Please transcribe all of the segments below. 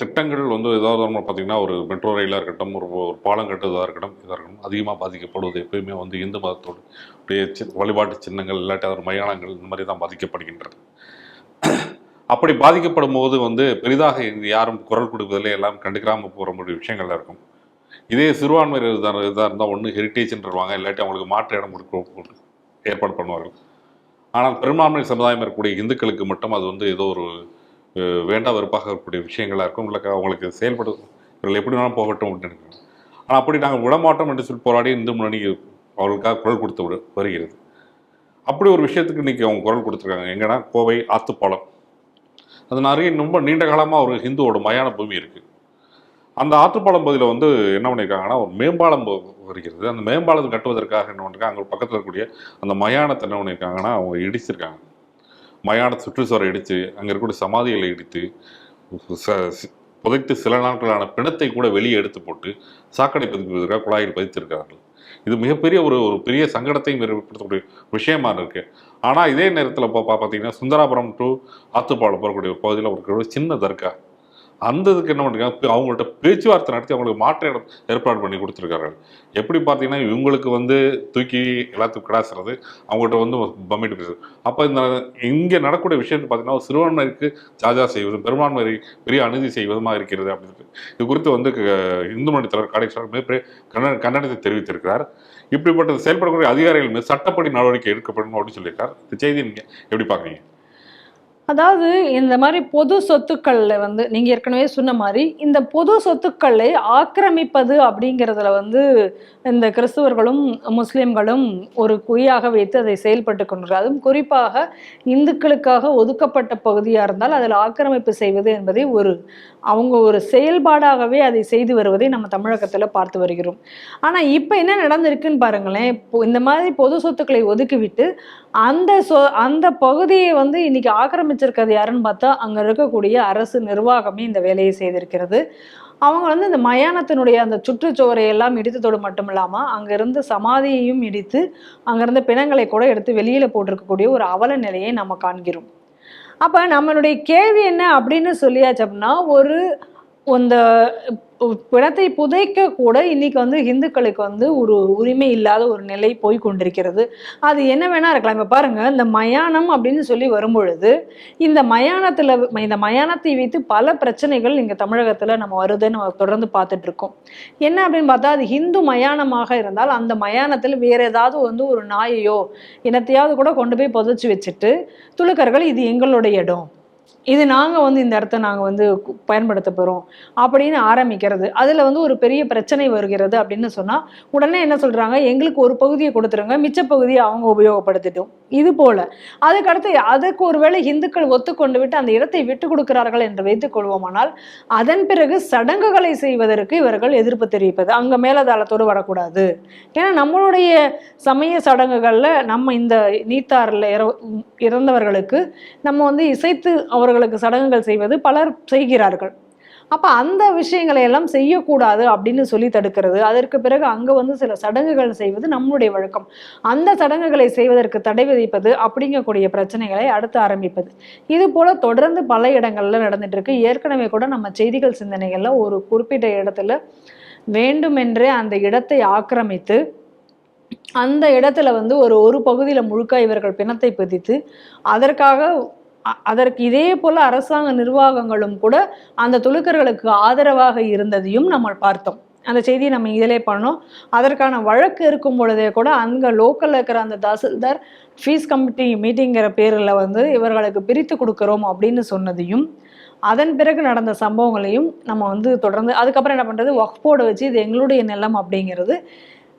திட்டங்கள் வந்து ஏதாவது பார்த்தீங்கன்னா ஒரு மெட்ரோ ரயிலாக இருக்கட்டும் ஒரு ஒரு பாலம் கட்டுவதாக இருக்கட்டும் இதாக இருக்கட்டும் அதிகமாக பாதிக்கப்படுவது எப்பயுமே வந்து இந்து மதத்தோடைய சி- வழிபாட்டு சின்னங்கள் இல்லாட்டி அதோட மயானங்கள் இந்த மாதிரி தான் பாதிக்கப்படுகின்றது. அப்படி பாதிக்கப்படும் போது வந்து பெரிதாக யாரும் குரல் கொடுப்பதில்லை எல்லாம் கண்டுக்கிறாமல் போகிற மாதிரி விஷயங்கள் இருக்கும். இதே சிறுபான்மையினர் இதாக இதாக இருந்தால் ஒன்று ஹெரிட்டேஜ்ன்றவாங்க இல்லாட்டி அவங்களுக்கு மாற்று இடம் கொடுக்க ஏற்பாடு பண்ணுவார்கள். ஆனால் பெரும்பான்மை சமுதாயம் இருக்கக்கூடிய இந்துக்களுக்கு மட்டும் அது வந்து ஏதோ ஒரு வேண்டா வெறுப்பாக இருக்கக்கூடிய விஷயங்களா இருக்கும். இல்லை அவங்களுக்கு செயல்பட இவர்கள் எப்படி வேணாலும் போகட்டும் அப்படின்னு ஆனால் அப்படி நாங்கள் விடமாட்டோம் என்று சொல்லி போராடி இந்து முன்னணி அவர்களுக்காக குரல் கொடுத்து விடு வருகிறது. அப்படி ஒரு விஷயத்துக்கு இன்றைக்கி அவங்க குரல் கொடுத்துருக்காங்க. எங்கன்னா கோவை ஆத்துப்பாலம். அது நிறைய ரொம்ப நீண்ட காலமாக ஒரு ஹிந்துவோட மயான பூமி இருக்குது அந்த ஆற்றுப்பாலம் பகுதியில் வந்து என்ன பண்ணியிருக்காங்கன்னா ஒரு மேம்பாலம் வருகிறது. அந்த மேம்பாலம் கட்டுவதற்காக என்ன பண்ணிருக்காங்க அங்கே பக்கத்தில் இருக்கக்கூடிய அந்த மயானத்தை என்ன பண்ணியிருக்காங்கன்னா அவங்க இடிச்சிருக்காங்க. மயான சுற்றுச்சுவரை இடித்து அங்கே இருக்கக்கூடிய சமாதிகளை இடித்து ச- புதைத்து சில நாட்களான பிணத்தை கூட வெளியே எடுத்து போட்டு சாக்கடை பதிப்பதற்காக குழாயில் பதித்திருக்கிறார்கள். இது மிகப்பெரிய ஒரு ஒரு பெரிய சங்கடத்தையும் ஏற்படுத்தக்கூடிய விஷயமா இருக்கு. ஆனால் இதே நேரத்தில் இப்போ பார்த்தீங்கன்னா சுந்தராபுரம் டு ஆத்துப்பாலம் போகக்கூடிய ஒரு பகுதியில் ஒரு சின்ன தர்கா. அந்த இதுக்கு என்ன பண்ணிருக்காங்க? அவங்கள்ட்ட பேச்சுவார்த்தை நடத்தி அவங்களுக்கு மாற்ற இடம் ஏற்பாடு பண்ணி கொடுத்துருக்கார்கள். எப்படி பார்த்தீங்கன்னா இவங்களுக்கு வந்து தூக்கி எல்லாத்துக்கும் கிடாசுறது அவங்கள்ட்ட வந்து பம்மிட்டு பேசுறது அப்போ இந்த இங்கே நடக்கக்கூடிய விஷயத்தை பார்த்தீங்கன்னா ஒரு சிறுபான்மைக்கு ஜாஜா செய்வது பெரும்பான்மை பெரிய அநீதி செய்வதுமா இருக்கிறது அப்படின்னு இது குறித்து வந்து இந்து மணி தலைவர் காடேஸ்வரர் மிகப்பெரிய கண்டனத்தை தெரிவித்திருக்கிறார். இப்படிப்பட்ட செயல்படக்கூடிய அதிகாரிகள் மீது சட்டப்படி நடவடிக்கை எடுக்கப்படும் அப்படின்னு சொல்லியிருக்கார். இந்த செய்தி நீங்கள் எப்படி பார்க்குறீங்க? அதாவது இந்த மாதிரி பொது சொத்துக்கள்ல வந்து நீங்க ஏற்கனவே சொன்ன மாதிரி இந்த பொது சொத்துக்களை ஆக்கிரமிப்பது அப்படிங்கிறதுல வந்து இந்த கிறிஸ்துவர்களும் முஸ்லிம்களும் ஒரு குறியாக வைத்து அதை செயல்பட்டு கொண்டிருக்கிறார் அதுவும் குறிப்பாக இந்துக்களுக்காக ஒதுக்கப்பட்ட பகுதியாக இருந்தால் அதில் ஆக்கிரமிப்பு செய்வது என்பதை ஒரு அவங்க ஒரு செயல்பாடாகவே அதை செய்து வருவதை நம்ம தமிழகத்தில் பார்த்து வருகிறோம். ஆனால் இப்போ என்ன நடந்திருக்குன்னு பாருங்களேன். இப்போ இந்த மாதிரி பொது சொத்துக்களை ஒதுக்கிவிட்டு அந்த சொ அந்த பகுதியை வந்து இன்னைக்கு ஆக்கிரமிச்சிருக்கிறது யாருன்னு பார்த்தா அங்கே இருக்கக்கூடிய அரசு நிர்வாகமே இந்த வேலையை செய்திருக்கிறது. அவங்க வந்து இந்த மயானத்தினுடைய அந்த சுற்றுச்சுவரை எல்லாம் இடித்ததோடு மட்டும் இல்லாமல் அங்கேருந்து சமாதியையும் இடித்து அங்கேருந்து பிணங்களை கூட எடுத்து வெளியில் போட்டிருக்கக்கூடிய ஒரு அவல நிலையை நம்ம காண்கிறோம். அப்போ நம்மளுடைய கேள்வி என்ன அப்படின்னு சொல்லியாச்சு அப்படின்னா ஒரு இந்த பிணத்தை புதைக்க கூட இன்னைக்கு வந்து இந்துக்களுக்கு வந்து ஒரு உரிமை இல்லாத ஒரு நிலை போய் கொண்டிருக்கிறது. அது என்ன வேணா இருக்கலாம். இப்போ பாருங்க இந்த மயானம் அப்படின்னு சொல்லி வரும்பொழுது இந்த மயானத்துல இந்த மயானத்தை வைத்து பல பிரச்சனைகள் இங்க தமிழகத்துல நம்ம வருதுன்னு நம்ம தொடர்ந்து பார்த்துட்டு இருக்கோம் என்ன அப்படின்னு பார்த்தா அது ஹிந்து மயானமாக இருந்தால் அந்த மயானத்தில் வேற ஏதாவது வந்து ஒரு நாயையோ இனத்தையாவது கூட கொண்டு போய் புதைச்சி வச்சுட்டு துளுக்கர்கள் இது எங்களுடைய இடம். இது நாங்கள் வந்து இந்த இடத்த நாங்கள் வந்து பயன்படுத்த போகிறோம் அப்படின்னு ஆரம்பிக்கிறது. அதில் வந்து ஒரு பெரிய பிரச்சனை வருகிறது அப்படின்னு சொன்னால் உடனே என்ன சொல்கிறாங்க எங்களுக்கு ஒரு பகுதியை கொடுத்துருங்க மிச்ச பகுதியை அவங்க உபயோகப்படுத்திட்டோம். இது போல. அதுக்கடுத்து அதுக்கு ஒருவேளை இந்துக்கள் ஒத்துக்கொண்டு விட்டு அந்த இடத்தை விட்டு கொடுக்கிறார்கள் என்று வைத்துக் கொள்வோமானால் அதன் பிறகு சடங்குகளை செய்வதற்கு இவர்கள் எதிர்ப்பு தெரிவிப்பது. அங்கே மேலதாளத்தோடு வரக்கூடாது. ஏன்னா நம்மளுடைய சமய சடங்குகளில் நம்ம இந்த நீத்தாரில் இறந்தவர்களுக்கு நம்ம வந்து இசைத்து அவர்களுக்கு சடங்குகள் செய்வது பலர் செய்கிறார்கள். அப்போ அந்த விஷயங்களை எல்லாம் செய்யக்கூடாது அப்படின்னு சொல்லி தடுக்கிறது. அதற்கு பிறகு அங்கே வந்து சில சடங்குகள் செய்வது நம்மளுடைய வழக்கம். அந்த சடங்குகளை செய்வதற்கு தடை விதிப்பது அப்படிங்கக்கூடிய பிரச்சனைகளை அடுத்து ஆரம்பிப்பது. இது போல தொடர்ந்து பல இடங்கள்ல நடந்துட்டு இருக்கு ஏற்கனவே கூட நம்ம செய்திகள் சிந்தனைகள்ல ஒரு குறிப்பிட்ட இடத்துல வேண்டுமென்றே அந்த இடத்தை ஆக்கிரமித்து அந்த இடத்துல வந்து ஒரு ஒரு பகுதியில் முழுக்க இவர்கள் பிணத்தை பதித்து அதற்காக அதற்கு இதே போல அரசாங்க நிர்வாகங்களும் கூட அந்த துலுக்கர்களுக்கு ஆதரவாக இருந்ததையும் நம்ம பார்த்தோம். அந்த செய்தியை நம்ம இதிலே பண்ணோம். அதற்கான வழக்கு இருக்கும் பொழுதே கூட அங்கே லோக்கலில் இருக்கிற அந்த தாசில்தார் ஃபீஸ் கமிட்டி மீட்டிங்கிற பேரில் வந்து இவர்களுக்கு பிரித்து கொடுக்குறோம் அப்படின்னு சொன்னதையும் அதன் பிறகு நடந்த சம்பவங்களையும் நம்ம வந்து தொடர்ந்து அதுக்கப்புறம் என்ன பண்ணுறது ஒஃப் போர்டை வச்சு இது எங்களுடைய நிலம் அப்படிங்கிறது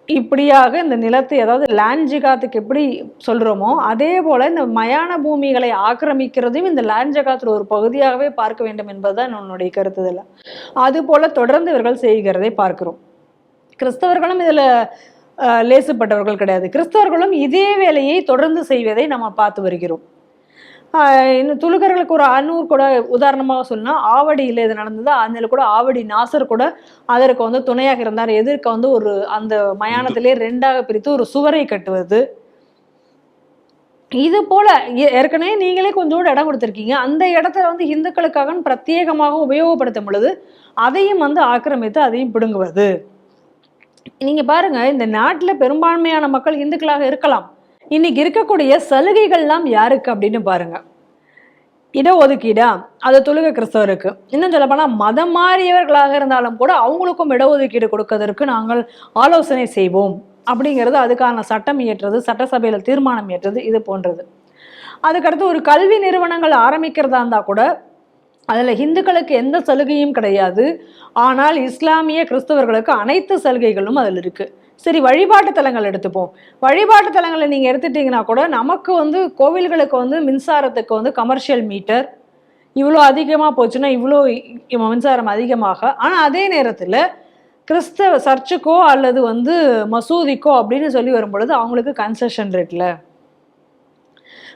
இப்படியாக இந்த நிலத்தை அதாவது லேண்ட் ஜிகாத்துக்கு எப்படி சொல்கிறோமோ அதே போல் இந்த மயான பூமிகளை ஆக்கிரமிக்கிறதையும் இந்த லேண்ட் ஜகாத்தில் ஒரு பகுதியாகவே பார்க்க வேண்டும் என்பதுதான் என்னுடைய கருத்துதல் அதுபோல் தொடர்ந்து இவர்கள் செய்கிறதை பார்க்கிறோம். கிறிஸ்தவர்களும் இதில் லேசுப்பட்டவர்கள் கிடையாது. கிறிஸ்தவர்களும் இதே வேலையை தொடர்ந்து செய்வதை நம்ம பார்த்து வருகிறோம். இன்னும் துலுக்கர்களுக்கு ஒரு அன்னூர் கூட உதாரணமாக சொன்னா ஆவடியில் இது நடந்தது. அதில் கூட ஆவடி நாசர் கூட அதற்கு வந்து துணையாக இருந்தார். எதிர்க்க வந்து ஒரு அந்த மயானத்திலே ரெண்டாக பிரித்து ஒரு சுவரை கட்டுவது. இது போல ஏற்கனவே நீங்களே கொஞ்சோடு இடம் கொடுத்துருக்கீங்க. அந்த இடத்துல வந்து இந்துக்களுக்காக பிரத்யேகமாக உபயோகப்படுத்தும் பொழுது அதையும் வந்து ஆக்கிரமித்து அதையும் பிடுங்குவது. நீங்க பாருங்க இந்த நாட்டில் பெரும்பான்மையான மக்கள் இந்துக்களாக இருக்கலாம். இன்னைக்கு இருக்கக்கூடிய சலுகைகள்லாம் யாருக்கு அப்படின்னு பாருங்க. இடஒதுக்கீடா அது தொழுக கிறிஸ்தவருக்கு. இன்னும் சொல்லப்போனால் மதம் மாறியவர்களாக இருந்தாலும் கூட அவங்களுக்கும் இடஒதுக்கீடு கொடுக்கறதற்கு நாங்கள் ஆலோசனை செய்வோம். அப்படிங்கிறது அதுக்கான சட்டம் இயற்றுறது சட்டசபையில் தீர்மானம் இயற்றுறது இது போன்றது. அதுக்கடுத்து ஒரு கல்வி நிறுவனங்கள் ஆரம்பிக்கிறதா இருந்தால் கூட அதில் ஹிந்துக்களுக்கு எந்த சலுகையும் கிடையாது. ஆனால் இஸ்லாமிய கிறிஸ்தவர்களுக்கு அனைத்து சலுகைகளும் அதில் இருக்குது சரி வழிபாட்டு தலங்கள் எடுத்துப்போம். வழிபாட்டு தலங்களை நீங்கள் எடுத்துட்டிங்கன்னா கூட நமக்கு வந்து கோவில்களுக்கு வந்து மின்சாரத்துக்கு வந்து கமர்ஷியல் மீட்டர் இவ்வளோ அதிகமாக போச்சுன்னா இவ்வளோ மின்சாரம் அதிகமாக. ஆனால் அதே நேரத்தில் கிறிஸ்தவ சர்ச்சுக்கோ அல்லது வந்து மசூதிக்கோ அப்படின்னு சொல்லி வரும்பொழுது அவங்களுக்கு கன்செஷன் ரேட்டில்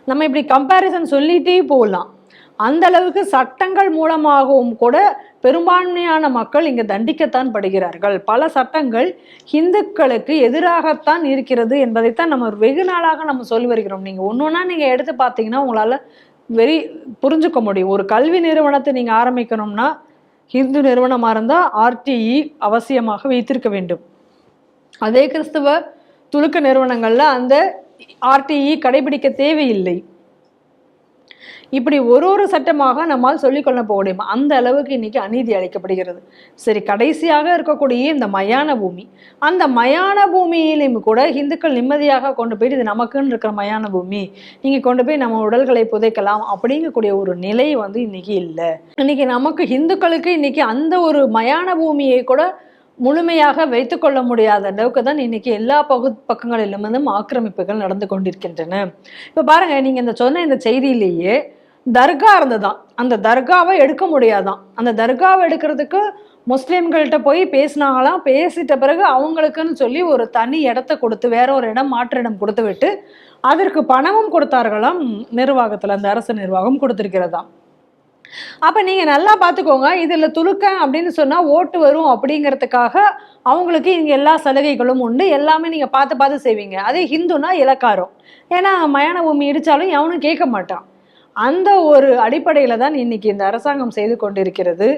நம்ம இப்படி கம்பேரிசன் சொல்லிகிட்டே போகலாம். அந்த அளவுக்கு சட்டங்கள் மூலமாகவும் கூட பெரும்பான்மையான மக்கள் இங்கே தண்டிக்கத்தான் படுகிறார்கள். பல சட்டங்கள் இந்துக்களுக்கு எதிராகத்தான் இருக்கிறது என்பதைத்தான் நம்ம வெகு நாளாக நம்ம சொல்லி வருகிறோம். நீங்கள் ஒன்று ஒன்றா நீங்கள் எடுத்து பார்த்தீங்கன்னா உங்களால் வெறி புரிஞ்சுக்க முடியும். ஒரு கல்வி நிறுவனத்தை நீங்கள் ஆரம்பிக்கணும்னா ஹிந்து நிறுவனமாக இருந்தால் ஆர்டிஇ அவசியமாக வைத்திருக்க வேண்டும். அதே கிறிஸ்துவ துலுக்க நிறுவனங்களில் அந்த ஆர்டிஇ கடைபிடிக்க தேவையில்லை. இப்படி ஒரு ஒரு சட்டமாக நம்மால் சொல்லிக்கொள்ள போக முடியும்? அந்த அளவுக்கு இன்னைக்கு அநீதி அளிக்கப்படுகிறது. சரி கடைசியாக இருக்கக்கூடிய இந்த மயான பூமி அந்த மயான பூமியிலும் கூட இந்துக்கள் நிம்மதியாக கொண்டு போயிட்டு இது நமக்குன்னு இருக்கிற மயான பூமி இங்கே கொண்டு போய் நம்ம உடல்களை புதைக்கலாம் அப்படிங்கக்கூடிய ஒரு நிலை வந்து இன்னைக்கு இல்லை. இன்னைக்கு நமக்கு இந்துக்களுக்கு இன்னைக்கு அந்த ஒரு மயான பூமியை கூட முழுமையாக வைத்துக்கொள்ள முடியாத அளவுக்கு தான் இன்னைக்கு எல்லா பகு பக்கங்களிலும் ஆக்கிரமிப்புகள் நடந்து கொண்டிருக்கின்றன. இப்போ பாருங்க நீங்க இந்த சொன்ன இந்த செய்தியிலேயே தர்கா இருந்ததான். அந்த தர்காவை எடுக்க முடியாதான். அந்த தர்காவை எடுக்கிறதுக்கு முஸ்லீம்கள்கிட்ட போய் பேசினாங்களாம். பேசிட்ட பிறகு அவங்களுக்குன்னு சொல்லி ஒரு தனி இடத்த கொடுத்து வேற ஒரு இடம் மாற்று இடம் கொடுத்து விட்டு அதற்கு பணமும் கொடுத்தார்களாம். நிர்வாகத்தில் அந்த அரசு நிர்வாகம் கொடுத்துருக்கிறதாம். அப்போ நீங்கள் நல்லா பார்த்துக்கோங்க இதில் துலுக்க அப்படின்னு சொன்னால் ஓட்டு வரும் அப்படிங்கிறதுக்காக அவங்களுக்கு இங்கே எல்லா சலுகைகளும் உண்டு. எல்லாமே நீங்கள் பார்த்து பார்த்து செய்வீங்க. அதே ஹிந்துனா இலக்காரம். ஏன்னா மயான பூமி இடித்தாலும் எவனும் கேட்க மாட்டான். அந்த ஒரு அடிப்படையில் தான் இன்னைக்கு இந்த அரசாங்கம் செய்து கொண்டிருக்கிறது.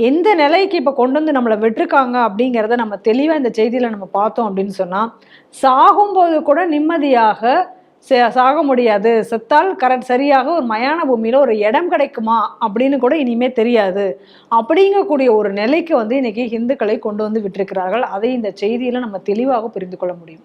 எந்த நிலைக்கு இப்போ கொண்டு வந்து நம்மளை விட்டுருக்காங்க அப்படிங்கிறத நம்ம தெளிவாக இந்த செய்தியில் நம்ம பார்த்தோம் அப்படின்னு சொன்னால் சாகும்போது கூட நிம்மதியாக சாக முடியாது. செத்தால் கரெக்ட் சரியாக ஒரு மயான பூமியில் ஒரு இடம் கிடைக்குமா அப்படின்னு கூட இனிமே தெரியாது. அப்படிங்கக்கூடிய ஒரு நிலைக்கு வந்து இன்னைக்கு இந்துக்களை கொண்டு வந்து விட்டிருக்கிறார்கள். அதை இந்த செய்தியில் நம்ம தெளிவாக புரிந்து கொள்ள முடியும்.